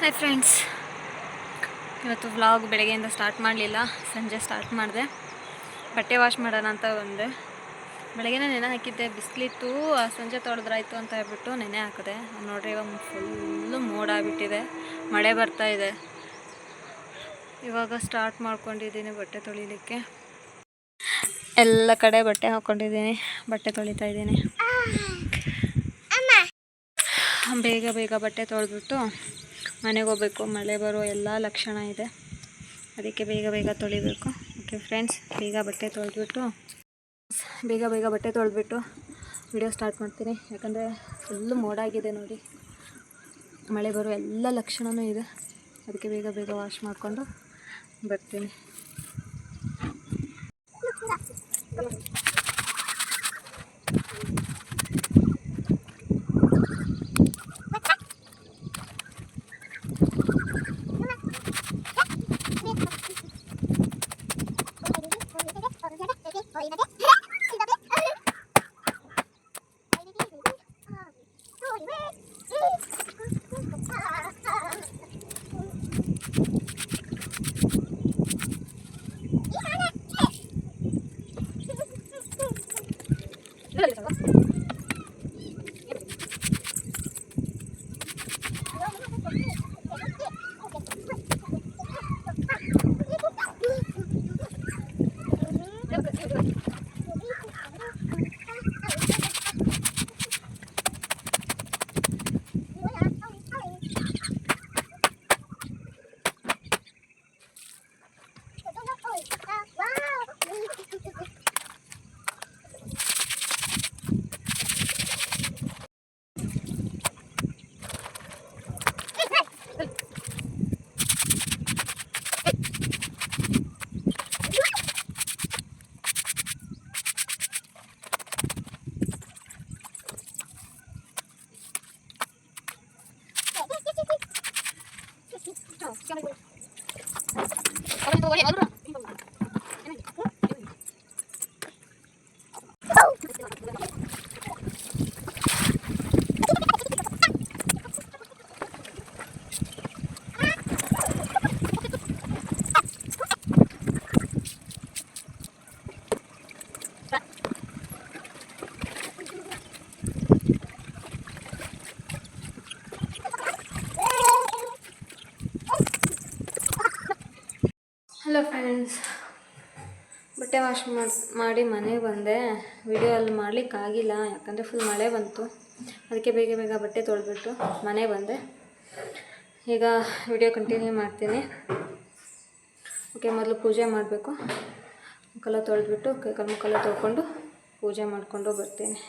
Hi friends ಇವತ್ತು vlog ಬೆಳಗ್ಗೆಯಿಂದ start ಮಾಡಲಿಲ್ಲ. ಸಂಜೆ ಸ್ಟಾರ್ಟ್ ಮಾಡಿದೆ. ಬಟ್ಟೆ ವಾಶ್ ಮಾಡೋಣ ಅಂತ ಬಂದೆ. ಬೆಳಗ್ಗೆನೇ ನೆನೆ ಹಾಕಿದ್ದೆ. ಬಿಸಿಲಿತ್ತು. ಸಂಜೆ ತೊಳೆದ್ರಾಯ್ತು ಅಂತ ಹೇಳ್ಬಿಟ್ಟು ನೆನೆ ಹಾಕಿದೆ. ನೋಡಿರಿ ಇವಾಗ ಫುಲ್ಲು ಮೋಡ ಆಗ್ಬಿಟ್ಟಿದೆ. ಮಳೆ ಬರ್ತಾ ಇದೆ. ಇವಾಗ ಸ್ಟಾರ್ಟ್ ಮಾಡ್ಕೊಂಡಿದ್ದೀನಿ ಬಟ್ಟೆ ತೊಳಿಲಿಕ್ಕೆ. ಎಲ್ಲ ಕಡೆ ಬಟ್ಟೆ ಹಾಕ್ಕೊಂಡಿದ್ದೀನಿ ಬಟ್ಟೆ ತೊಳಿತಾ ಇದ್ದೀನಿ. ಬೇಗ ಬೇಗ ಬಟ್ಟೆ ತೊಳೆದ್ಬಿಟ್ಟು ಮನೆಗೆ ಹೋಗ್ಬೇಕು, ಮಳೆ ಬರೋ ಎಲ್ಲ ಲಕ್ಷಣ ಇದೆ. ಅದಕ್ಕೆ ಬೇಗ ಬೇಗ ತೊಳಿಬೇಕು. ಓಕೆ ಫ್ರೆಂಡ್ಸ್ ಬೇಗ ಬಟ್ಟೆ ತೊಳೆದ್ಬಿಟ್ಟು, ಬೇಗ ಬೇಗ ಬಟ್ಟೆ ತೊಳೆದ್ಬಿಟ್ಟು ವಿಡಿಯೋ ಸ್ಟಾರ್ಟ್ ಮಾಡ್ತೀನಿ. ಯಾಕಂದರೆ ಫುಲ್ಲು ಮೋಡಾಗಿದೆ ನೋಡಿ. ಮಳೆ ಬರೋ ಎಲ್ಲ ಲಕ್ಷಣವೂ ಇದೆ. ಅದಕ್ಕೆ ಬೇಗ ಬೇಗ ವಾಶ್ ಮಾಡಿಕೊಂಡು ಬರ್ತೀನಿ. ವಾಶ್ ಮಾಡಿ ಮನೆಗೆ ಬಂದೆ. ವಿಡಿಯೋ ಅಲ್ಲಿ ಮಾಡಲಿಕ್ಕಾಗಿಲ್ಲ ಯಾಕಂದರೆ ಫುಲ್ ಮಳೆ ಬಂತು. ಅದಕ್ಕೆ ಬೇಗ ಬೇಗ ಬಟ್ಟೆ ತೊಳೆದ್ಬಿಟ್ಟು ಮನೆ ಬಂದೆ. ಈಗ ವಿಡಿಯೋ ಕಂಟಿನ್ಯೂ ಮಾಡ್ತೀನಿ. ಓಕೆ, ಮೊದಲು ಪೂಜೆ ಮಾಡಬೇಕು. ಮುಖಲ್ಲ ತೊಳೆದ್ಬಿಟ್ಟು ಕೈಕಾಲು ಮುಖಲ್ಲ ತೊಳ್ಕೊಂಡು ಪೂಜೆ ಮಾಡಿಕೊಂಡು ಬರ್ತೀನಿ.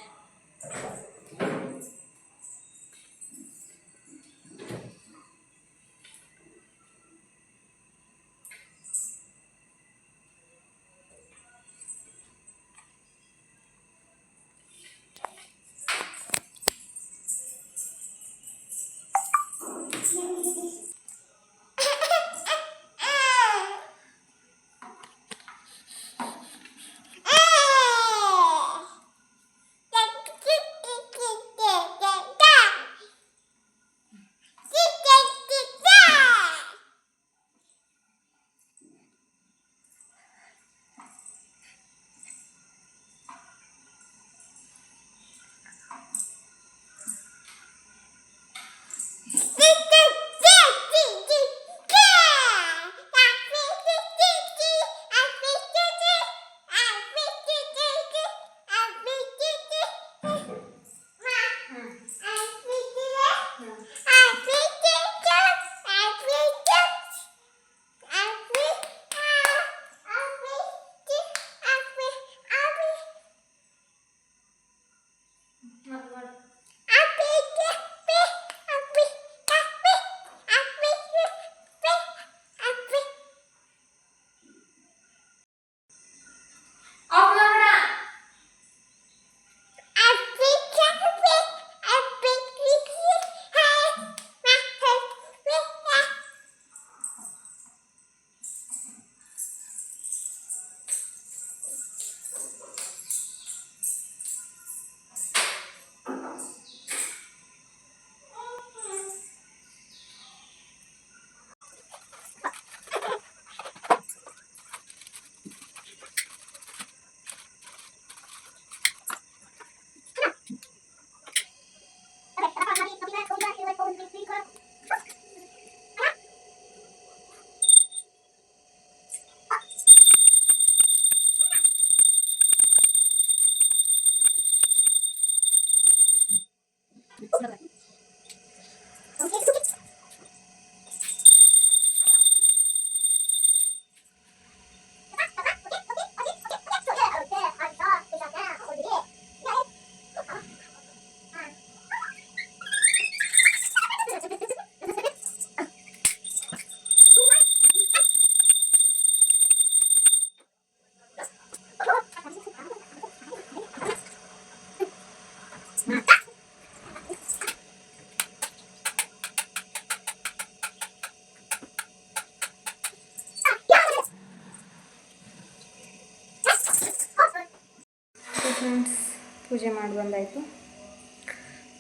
ಪೂಜೆ ಮಾಡಿ ಬಂದಾಯಿತು.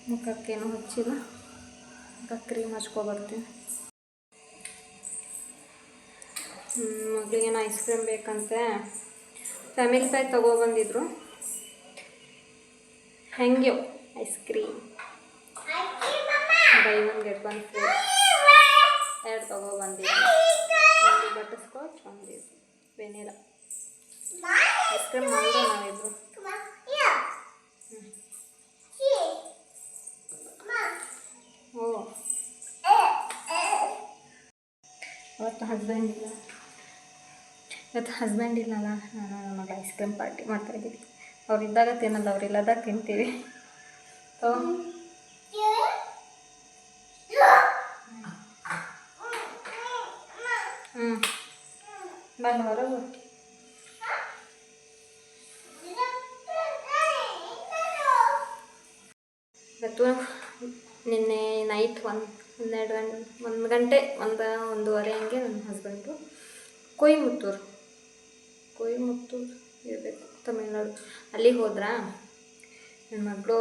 ಮುಖಕ್ಕೇನು ಹಚ್ಚಿಲ್ಲ. ಮುಖಕ್ಕೆ ಕ್ರೀಮ್ ಹಚ್ಕೊಬರ್ತೀನಿ ಮಗಳಿಗೇನು ಐಸ್ ಕ್ರೀಮ್ ಬೇಕಂತೆ. ಫ್ಯಾಮಿಲಿ ಪ್ಯಾಕ್ ತಗೊಬಂದಿದ್ರು ಹೆಂಗೆ ice cream buy one get one free. ಎರಡು ತಗೊಬಂದಿದ್ರು ಒಂದು ಬಟರ್ ಸ್ಕಾಚ್ ಒಂದು ಐಸ್ ಕ್ರೀಮ್ ಮಾಡಿದ್ರು ಅವತ್ತು ಹಸ್ಬೆಂಡ್ ಇಲ್ಲ. ಇವತ್ತು ಹಸ್ಬೆಂಡ್ ಇಲ್ಲಲ್ಲ ನಾನು ನನ್ನ ಮಗ ಐಸ್ ಕ್ರೀಮ್ ಪಾರ್ಟಿ ಮಾಡ್ತಾಯಿದ್ದೀವಿ ಅವ್ರು ಇದ್ದಾಗ ತಿನ್ನಲ್ಲ, ಅವ್ರು ಇಲ್ಲದಾಗ ತಿಂತೀವಿ. ಸೊ ಹ್ಞೂ ಬಂದು ಹೊರಗು ಇವತ್ತು ನಿನ್ನೆ ನೈಟ್ ಒಂದು ಒಂದೆರಡು ಗಂಟೆ, ಒಂದು ಗಂಟೆ, ಒಂದು, ಒಂದೂವರೆ ಹಂಗೆ ನನ್ನ ಹಸ್ಬೆಂಡು ಕೊಯಮತ್ತೂರು. ಕೊಯ್ಮುತ್ತೂರು ಇರಬೇಕು, ತಮಿಳ್ನಾಡು. ಅಲ್ಲಿಗೆ ಹೋದ್ರಾ ನನ್ನ ಮಗಳು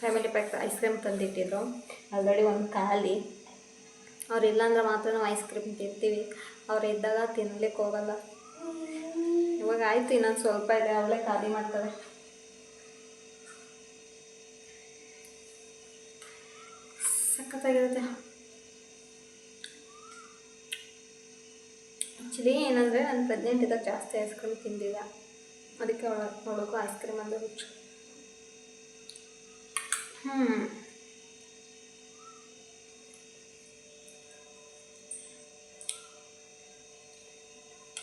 ಫ್ಯಾಮಿಲಿ ಪ್ಯಾಕ್ ಐಸ್ ಕ್ರೀಮ್ ತಂದಿಟ್ಟಿದ್ರು. ಆಲ್ರೆಡಿ ಒಂದು ಖಾಲಿ. ಅವ್ರು ಇಲ್ಲಾಂದ್ರೆ ಮಾತ್ರ ನಾವು ಐಸ್ ಕ್ರೀಮ್ ತಿಂತೀವಿ. ಅವ್ರು ಇದ್ದಾಗ ತಿನ್ಲಿಕ್ಕೆ ಹೋಗಲ್ಲ. ಇವಾಗ ಆಯಿತು ಇನ್ನೊಂದು ಸ್ವಲ್ಪ ಇದೆ, ಅವಳೇ ಖಾಲಿ ಮಾಡ್ತಾರೆ ಸಖತ್ತಾಗಿರುತ್ತೆ ಆ್ಯಕ್ಚುಲಿ ಏನಂದರೆ ನಾನು ಪ್ರೆಗ್ನೆಂಟ್ ಇದ್ದಾಗ ಜಾಸ್ತಿ ಐಸ್ ಕ್ರೀಮ್ ತಿಂದಿಲ್ಲ. ಅದಕ್ಕೆ ಅವಳು ಅವಳಿಗೂ ಐಸ್ ಕ್ರೀಮ್ ಅಂದರೆ ಹುಚ್ಚು. ಹ್ಞೂ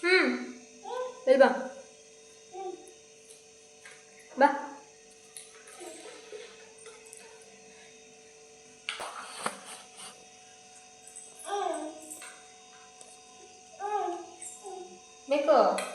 ಹ್ಞೂ ಇಲ್ಲಿ ಬೇಕು ಇದು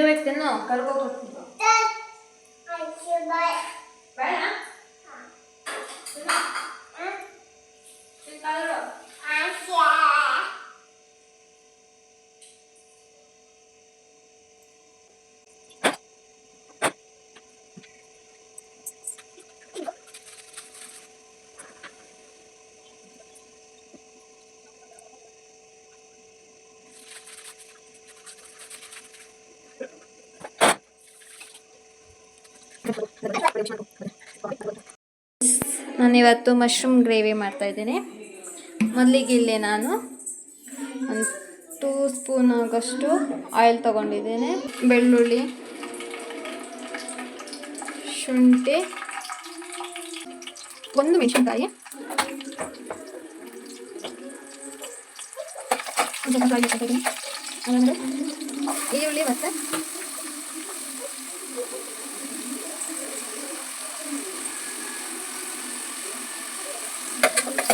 ಬಟ್ ಬೇಗ ಬೇಗ ನಾನಿವತ್ತು ಮಶ್ರೂಮ್ ಗ್ರೇವಿ ಮಾಡ್ತಾ ಇದ್ದೀನಿ. ಮೊದಲಿಗೆ ಇಲ್ಲಿ ನಾನು ಒಂದು ಟೂ ಸ್ಪೂನ್ ಆಗೋಷ್ಟು ಆಯಿಲ್ ತಗೊಂಡಿದ್ದೇನೆ. ಬೆಳ್ಳುಳ್ಳಿ, ಶುಂಠಿ, ಒಂದು ಮೆಣಸಿನ್ಕಾಯಿ ಈರುಳ್ಳಿ ಸ್ವಲ್ಪ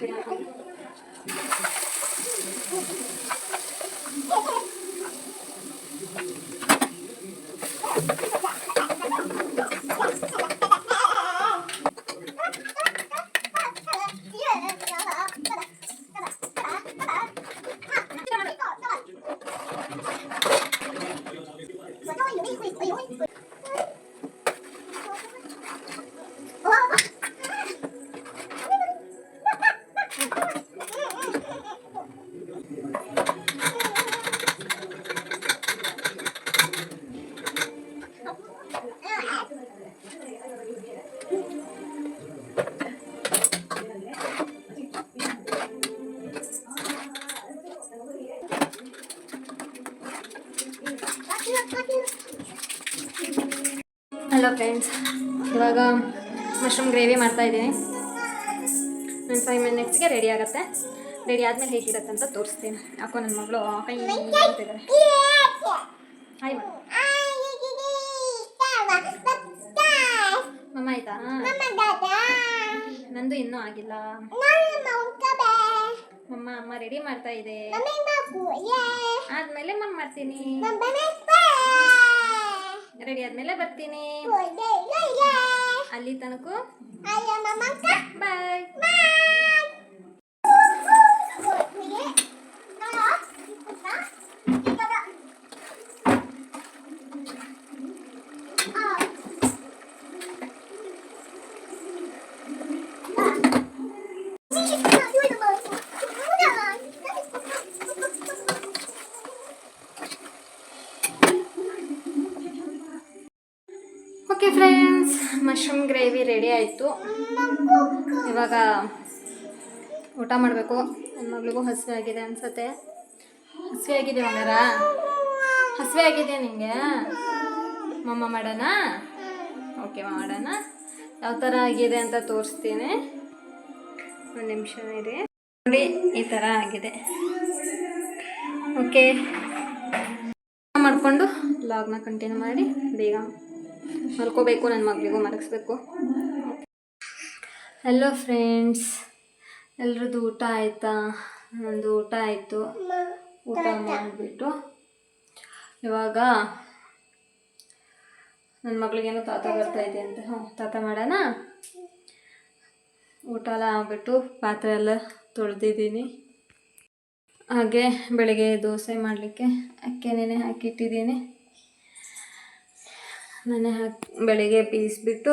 Yeah. ಮಶ್ರೂಮ್ ಗ್ರೇವಿ ಮಾಡ್ತಾ ಇದ್ದೀನಿ. ಒಂದು ಫೈವ್ ಮಿನಿಟ್ಸ್ಗೆ ರೆಡಿ ಆಗುತ್ತೆ. ರೆಡಿ ಆದಮೇಲೆ ಹೇಗಿರುತ್ತೆ ಅಂತ ತೋರಿಸ್ತೀನಿ. ಯಾಕೋ ನನ್ನ ಮಗಳು ಮಮ್ಮ ಆಯ್ತಾ? ನಂದು ಇನ್ನೂ ಆಗಿಲ್ಲ. ಮಮ್ಮ ಅಮ್ಮ ರೆಡಿ ಮಾಡ್ತಾ ಇದೆ. ಆದ್ಮೇಲೆ ಮಮ್ಮ ಮಾಡ್ತೀನಿ. ರೆಡಿ ಆದ್ಮೇಲೆ ಬರ್ತೀನಿ. ಅಲ್ಲಿ ತನಕ ಬಾಯ್ ಓಕೆ ಗ್ರೇವಿ ರೆಡಿ ಆಯಿತು. ಇವಾಗ ಊಟ ಮಾಡಬೇಕು. ನನ್ನ ಮಗಳಿಗೂ ಹಸಿವೆ ಆಗಿದೆ ಅನ್ಸತ್ತೆ. ಹಸಿವೆ ಆಗಿದೆ ಮಗರ ಹಸಿವೆ ಆಗಿದೆ ನಿಮಗೆ ಮಮ್ಮ ಮಾಡೋಣ? ಓಕೆ ಮಾಡೋಣ. ಯಾವ ಥರ ಆಗಿದೆ ಅಂತ ತೋರಿಸ್ತೀನಿ. ಒಂದು ನಿಮಿಷ ಇರಿ. ನೋಡಿ, ಈ ಥರ ಆಗಿದೆ. ಓಕೆ. ಮಾಡಿಕೊಂಡು ಲಾಗ್ನ ಕಂಟಿನ್ಯೂ ಮಾಡಿ, ಬೇಗ. ಮಲ್ಕೋಬೇಕು ನನ್ನ ಮಗಳಿಗೂ ಮಲಗಿಸ್ಬೇಕು. ಹಲೋ ಫ್ರೆಂಡ್ಸ್ ಎಲ್ರದ್ದು ಊಟ ಆಯಿತಾ? ನಂದು ಊಟ ಆಯಿತು. ಊಟ ಮಾಡಿಬಿಟ್ಟು ಇವಾಗ ನನ್ನ ಮಗಳಿಗೇನು ತಾತ ಬರ್ತಾ ಇದೆ ಅಂತ. ಹ್ಞೂ ತಾತ ಮಾಡೋಣ? ಊಟ ಎಲ್ಲ ಆಗ್ಬಿಟ್ಟು ಪಾತ್ರೆ ಎಲ್ಲ ತೊಳೆದಿದ್ದೀನಿ. ಹಾಗೆ ಬೆಳಗ್ಗೆ ದೋಸೆ ಮಾಡಲಿಕ್ಕೆ ಅಕ್ಕಿ ನೆನೆ ಹಾಕಿಟ್ಟಿದ್ದೀನಿ. ನೆನೆ ಹಾಕಿ ಬೆಳಿಗ್ಗೆ ಬೀಸ್ಬಿಟ್ಟು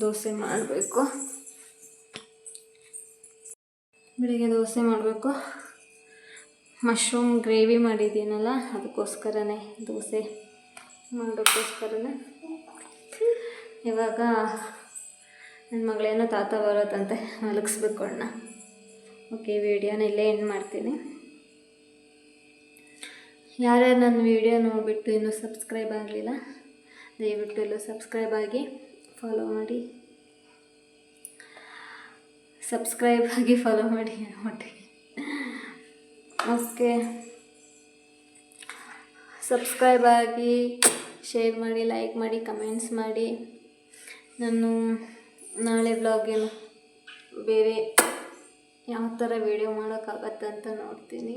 ದೋಸೆ ಮಾಡಬೇಕು. ಬೆಳಿಗ್ಗೆ ದೋಸೆ ಮಾಡಬೇಕು. ಮಶ್ರೂಮ್ ಗ್ರೇವಿ ಮಾಡಿದ್ದೀನಲ್ಲ, ಅದಕ್ಕೋಸ್ಕರನೇ ದೋಸೆ ಮಾಡೋಕ್ಕೋಸ್ಕರನೇ. ಇವಾಗ ನನ್ನ ಮಗಳೇನೋ ತಾತ ಬರೋದಂತೆ ಮಲಗಿಸ್ಬೇಕು ಅಣ್ಣ. ಓಕೆ, ವಿಡಿಯೋನ ಇಲ್ಲೇ ಎಂಡ್ ಮಾಡ್ತೀನಿ. ಯಾರ್ಯಾರು ನನ್ನ ವಿಡಿಯೋ ನೋಡಿಬಿಟ್ಟು ಇನ್ನೂ ಸಬ್ಸ್ಕ್ರೈಬ್ ಆಗಲಿಲ್ಲ, ದಯವಿಟ್ಟು ಎಲ್ಲೂ ಸಬ್ಸ್ಕ್ರೈಬ್ ಆಗಿ ಫಾಲೋ ಮಾಡಿ. ಸಬ್ಸ್ಕ್ರೈಬ್ ಆಗಿ ಫಾಲೋ ಮಾಡಿ ಒಟ್ಟಿಗೆ ಓಕೆ. ಸಬ್ಸ್ಕ್ರೈಬ್ ಆಗಿ ಶೇರ್ ಮಾಡಿ ಲೈಕ್ ಮಾಡಿ ಕಮೆಂಟ್ಸ್ ಮಾಡಿ. ನಾನು ನಾಳೆ ಬ್ಲಾಗೇನು ಬೇರೆ ಯಾವ ಥರ ವೀಡಿಯೋ ಮಾಡೋಕ್ಕಾಗತ್ತಂತ ನೋಡ್ತೀನಿ.